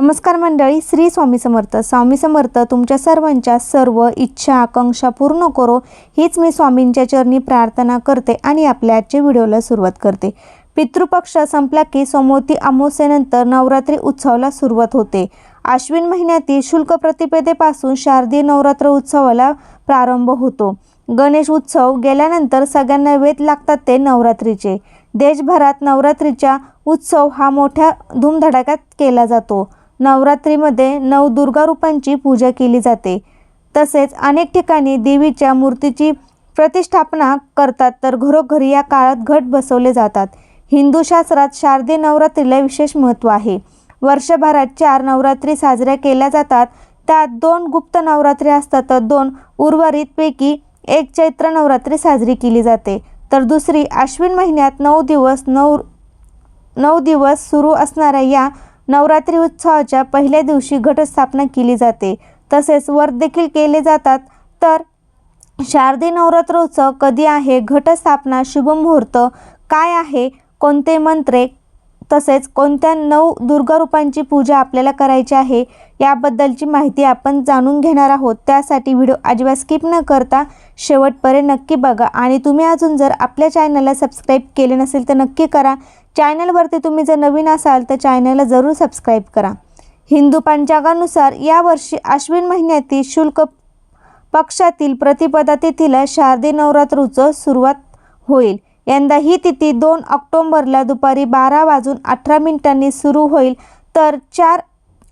नमस्कार मंडळी श्री स्वामी समर्थ. स्वामी समर्थ तुमच्या सर्वांच्या सर्व इच्छा आकांक्षा पूर्ण करो. हीच मी स्वामींच्या चरणी प्रार्थना करते आणि आपल्या आजच्या व्हिडिओला सुरुवात करते. पितृपक्ष संपला की सोमवती अमावस्येनंतर नवरात्री उत्सवाला सुरुवात होते. आश्विन महिन्यातील शुल्क प्रतिपदेपासून शारदीय नवरात्र उत्सवाला प्रारंभ होतो. गणेश उत्सव गेल्यानंतर सगळ्यांना वेध लागतात ते नवरात्रीचे. देशभरात नवरात्रीचा उत्सव हा मोठ्या धूमधडाक्यात केला जातो. नवरात्रीमध्ये नऊ दुर्गा रूपांची पूजा केली जाते. तसेच अनेक ठिकाणी देवीच्या मूर्तीची प्रतिष्ठापना करतात तर घरोघरी या काळात घट बसवले जातात. हिंदू शास्त्रात शारदीय नवरात्रीला विशेष महत्त्व आहे. वर्षभरात चार नवरात्री साजऱ्या केल्या जातात. त्यात दोन गुप्त नवरात्री असतात तर दोन उर्वरितपैकी एक चैत्र नवरात्री साजरी केली जाते. तर दुसरी आश्विन महिन्यात नऊ दिवस नऊ नऊ दिवस सुरू असणाऱ्या या नवरात्री उत्सवाच्या पहिल्या दिवशी घटस्थापना केली जाते. तसेच व्रत देखील केले जातात. तर शारदीय नवरात्र उत्सव कधी आहे? घटस्थापना शुभमुहूर्त काय आहे? कोणते मंत्रे तसेच कोणत्या नऊ दुर्गारूपांची पूजा आपल्याला करायची आहे याबद्दलची माहिती आपण जाणून घेणार आहोत. त्यासाठी व्हिडिओ अजिबात स्किप न करता शेवटपर्यंत नक्की बघा आणि तुम्ही अजून जर आपल्या चॅनलला सबस्क्राईब केले नसेल तर नक्की करा. चॅनलवरती तुम्ही जर नवीन असाल तर चॅनलला जरूर सबस्क्राईब करा. हिंदू पंचांगानुसार यावर्षी आश्विन महिन्यातील शुल्क पक्षातील प्रतिपदा तिथीला शारदीय नवरात्रीचं सुरुवात होईल. यंदा ही तिथी दोन ऑक्टोंबरला दुपारी बारा वाजून अठरा मिनिटांनी सुरू होईल तर चार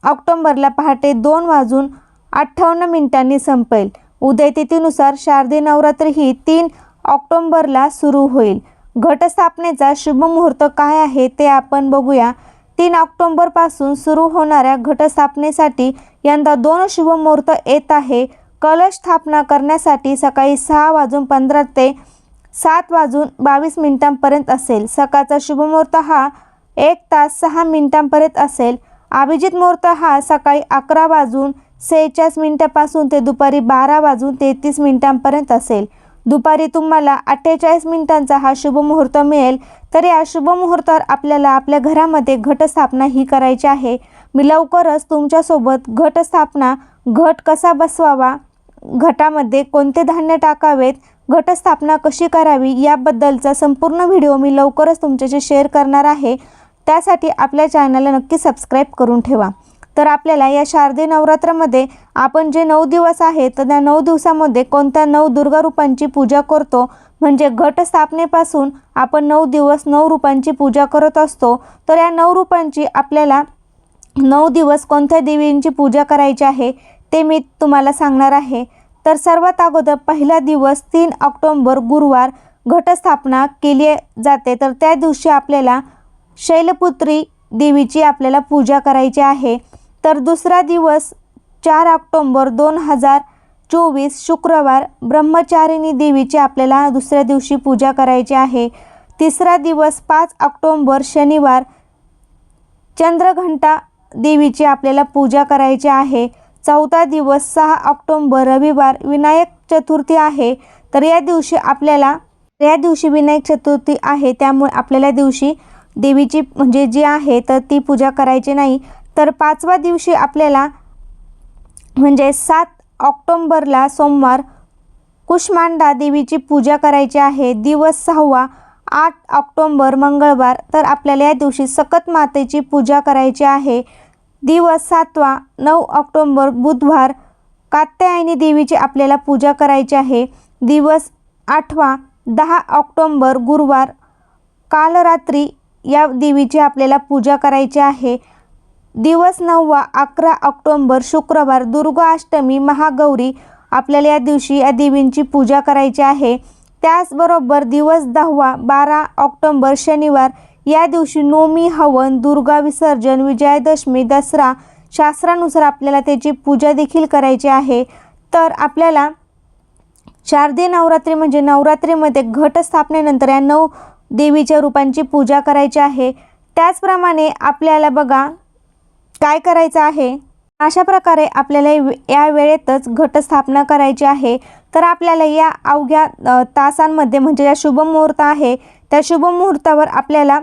ऑक्टोंबरला पहाटे दोन वाजून अठ्ठावन्न मिनिटांनी संपेल. उदयतिथीनुसार शारदीय नवरात्र ही तीन ऑक्टोंबरला सुरू होईल. घटस्थापनेचा शुभमुहूर्त काय आहे ते आपण बघूया. तीन ऑक्टोंबरपासून सुरू होणाऱ्या घटस्थापनेसाठी यंदा दोन शुभ मुहूर्त येत आहे. कलश स्थापना करण्यासाठी सकाळी सहा वाजून पंधरा ते सात वाजून बावीस मिनिटांपर्यंत असेल. सकाळचा शुभमुहूर्त हा एक तास सहा मिनिटांपर्यंत असेल. अभिजित मुहूर्त हा सकाळी अकरा वाजून सेहेचाळीस मिनिटापासून ते दुपारी बारा वाजून तेहतीस मिनिटांपर्यंत असेल. दुपारी तुम्हाला अठ्ठेचाळीस मिनिटांचा हा शुभमुहूर्त मिळेल. तर या शुभमुहूर्तावर आपल्याला आपल्या घरामध्ये घटस्थापना ही करायची आहे. मी लवकरच तुमच्यासोबत घटस्थापना घट कसा बसवावा घटामध्ये कोणते धान्य टाकावेत घटस्थापना कशी करावी याबद्दलचा संपूर्ण व्हिडिओ मी लवकरच तुमच्याशी शेअर करणार आहे. त्यासाठी आपल्या चॅनलला नक्की सबस्क्राईब करून ठेवा. तर आपल्याला या शारदीय नवरात्रामध्ये आपण जे नऊ दिवस आहे तर त्या नऊ दिवसामध्ये कोणत्या नऊ दुर्गा रूपांची पूजा करतो? म्हणजे घटस्थापनेपासून आपण नऊ दिवस नऊ रूपांची पूजा करत असतो. तर या नऊ रूपांची आपल्याला नऊ दिवस कोणत्या देवींची पूजा करायची आहे ते मी तुम्हाला सांगणार आहे. तर सर्वात अगोदर पहिला दिवस तीन ऑक्टोंबर गुरुवार घटस्थापना केली जाते. तर त्या दिवशी आपल्याला शैलपुत्री देवीची आपल्याला पूजा करायची आहे. तर दुसरा दिवस चार ऑक्टोंबर दोन हजार चोवीस शुक्रवार ब्रह्मचारिणी देवीची आपल्याला दुसऱ्या दिवशी पूजा करायची आहे. तिसरा दिवस पाच ऑक्टोंबर शनिवार चंद्रघंटा देवीची आपल्याला पूजा करायची आहे. चौथा दिवस सहा ऑक्टोंबर रविवार विनायक चतुर्थी आहे. तर या दिवशी आपल्याला या दिवशी विनायक चतुर्थी आहे त्यामुळे आपल्याला दिवशी देवीची म्हणजे जी आहे तर ती पूजा करायची नाही. तर पाचवा दिवशी आपल्याला म्हणजे सात ऑक्टोंबरला सोमवार कुष्मांडा देवीची पूजा करायची आहे. दिवस सहावा आठ ऑक्टोंबर मंगळवार तर आपल्याला या दिवशी सकत मातेची पूजा करायची आहे. दिवस सातवा नऊ ऑक्टोंबर बुधवार कात्यायनी देवीची आपल्याला पूजा करायची आहे. दिवस आठवा दहा ऑक्टोंबर गुरुवार काल रात्री या देवीची आपल्याला पूजा करायची आहे. दिवस नववा अकरा ऑक्टोंबर शुक्रवार दुर्गाष्टमी महागौरी आपल्याला या दिवशी या देवींची पूजा करायची आहे. त्याचबरोबर दिवस दहावा बारा ऑक्टोंबर शनिवार या दिवशी नोमी हवन दुर्गा विसर्जन विजयादशमी दसरा शास्त्रानुसार आपल्याला त्याची पूजा देखील करायची आहे. तर आपल्याला शारदीय नवरात्री म्हणजे नवरात्रीमध्ये घट स्थापनेनंतर या नऊ देवीच्या रूपांची पूजा करायची आहे. त्याचप्रमाणे आपल्याला बघा काय करायचं आहे. अशा प्रकारे आपल्याला या वेळेतच घटस्थापना करायची आहे. तर आपल्याला या अवघ्या तासांमध्ये म्हणजे या शुभमुहूर्त आहे त्या शुभमुहूर्तावर आपल्याला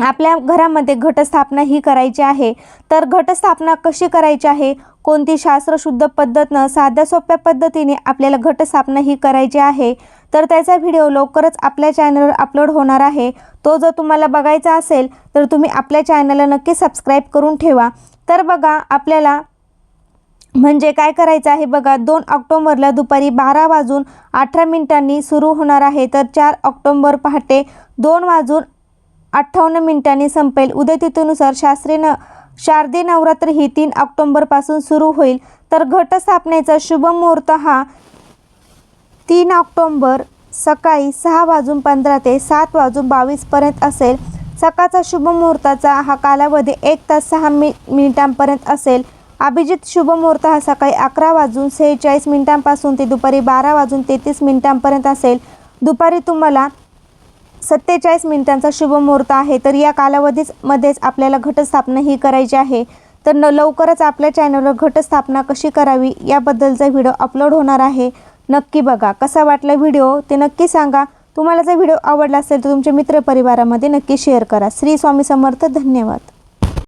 आपल्या घरामध्ये घटस्थापना ही करायची आहे. तर घटस्थापना कशी करायची आहे? कोणती शास्त्रशुद्ध पद्धतनं साध्या सोप्या पद्धतीने आपल्याला घटस्थापना ही करायची आहे? तर त्याचा व्हिडिओ लवकरच आपल्या चॅनलवर अपलोड होणार आहे. तो जर तुम्हाला बघायचा असेल तर तुम्ही आपल्या चॅनलला नक्की सबस्क्राईब करून ठेवा. तर बघा आपल्याला म्हणजे काय करायचं आहे बघा दोन ऑक्टोंबरला दुपारी बारा वाजून अठरा मिनिटांनी सुरू होणार आहे. तर चार ऑक्टोंबर पहाटे दोन वाजून अठ्ठावन्न मिनिटांनी संपेल. उदयतिथीनुसार शास्त्रीय न शारदीय नवरात्र ही तीन ऑक्टोंबरपासून सुरू होईल. तर घटस्थापनेचा शुभ मुहूर्त हा तीन ऑक्टोंबर सकाळी सहा वाजून पंधरा ते सात वाजून बावीसपर्यंत असेल. सकाळचा शुभ मुहूर्ताचा हा कालावधी एक तास सहा मि मिनिटांपर्यंत असेल. अभिजित शुभ मुहूर्त हा सकाळी अकरा वाजून सेहेचाळीस मिनिटांपासून ते दुपारी बारा वाजून तेहतीस मिनिटांपर्यंत असेल. दुपारी तुम्हाला सत्तेचाळीस मिनिटांचा शुभ मुहूर्त आहे. तर या कालावधीच मध्येच आपल्याला घटस्थापना ही करायची आहे. तर न लवकरच आपल्या चॅनलवर घटस्थापना कशी करावी याबद्दलचा व्हिडिओ अपलोड होणार आहे. नक्की बघा. कसा वाटला व्हिडिओ ते नक्की सांगा. तुम्हाला जर व्हिडिओ आवडला असेल तर तुमच्या मित्रपरिवारामध्ये नक्की शेअर करा. श्री स्वामी समर्थ. धन्यवाद.